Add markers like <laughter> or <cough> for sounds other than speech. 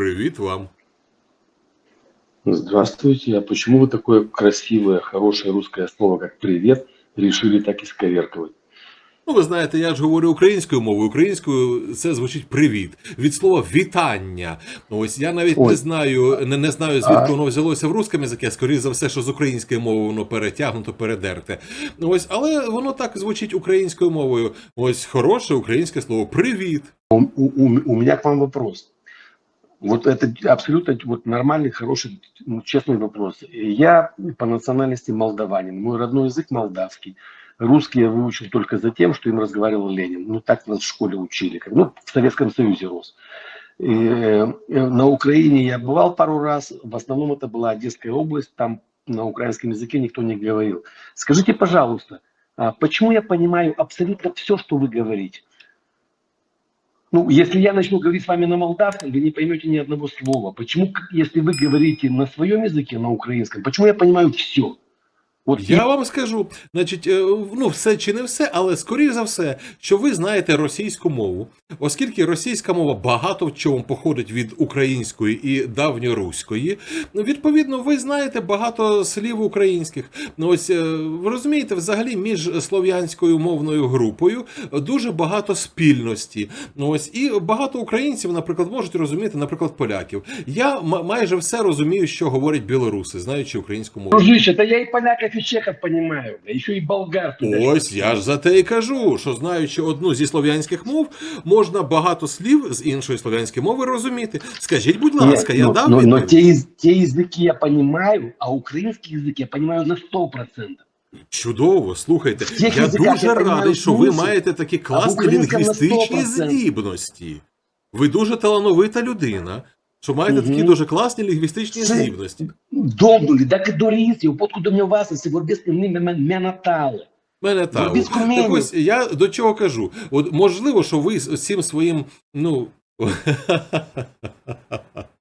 Привіт вам. Здравствуйте. А почему вы такое красивое, хорошее русское слово, как «привет», решили так исковеркивать? Ну, ви знаєте, я ж говорю українською мовою. Українською це звучить привіт від слова вітання. Ось я навіть Ой. не знаю, не, не знаю, звідки воно взялося в русскому язикі, а скоріше за все, що з української мови воно перетягнуто, передерте. Ось, але воно так звучить українською мовою. Ось хороше українське слово привіт. У, у- у- у меня к вам вопрос. Вот это абсолютно вот нормальный, хороший, ну, честный вопрос. Я по национальности молдаванин. Мой родной язык молдавский. Русский я выучил только за тем, что им разговаривал Ленин. Ну, так нас в школе учили. как- Ну, в Советском Союзе рос. И, э, на Украине я бывал пару раз. В основном это была Одесская область. Там на украинском языке никто не говорил. Скажите, пожалуйста, а почему я понимаю абсолютно все, что вы говорите? Ну, если я начну говорить с вами на молдавском, вы не поймете ни одного слова. Почему, к- если вы говорите на своем языке, на украинском, почему я понимаю все? Вот Я вам скажу, значить, е, ну все чи не все, але скоріш за все, що ви знаєте російську мову, оскільки російська мова багато в чому походить від української і давньоруської. Ну, відповідно, ви знаєте багато слів українських. Ну ось е, ви розумієте, взагалі між слов'янською мовною групою дуже багато спільності. Ну ось і багато українців, наприклад, можуть розуміти, наприклад, поляків. Я м- майже все розумію, що говорять білоруси, знаючи українську мову. Дружище, да я и поляков, чехов понимаю, да еще и болгар. Ось я ж за те і кажу, що знаючи одну зі слов'янських мов, можна багато слів з іншої слов'янської мови розуміти. Скажіть, будь ласка, я но, дав но- но відповідь? те, из- я понимаю, а украинский язык я понимаю на 100%. Чудово, слухайте. Я язиках дуже я радий, що ви маєте такі класні лінгвістичні здібності. Ви дуже талановита людина, що маєте такі дуже класні лінгвістичні Це- здібності. Домнули, так і доріс, до мне вас, і без меня натали. Мене так. Так ось я до чого кажу. От можливо, що ви з цим своїм, ну. <laughs> <laughs>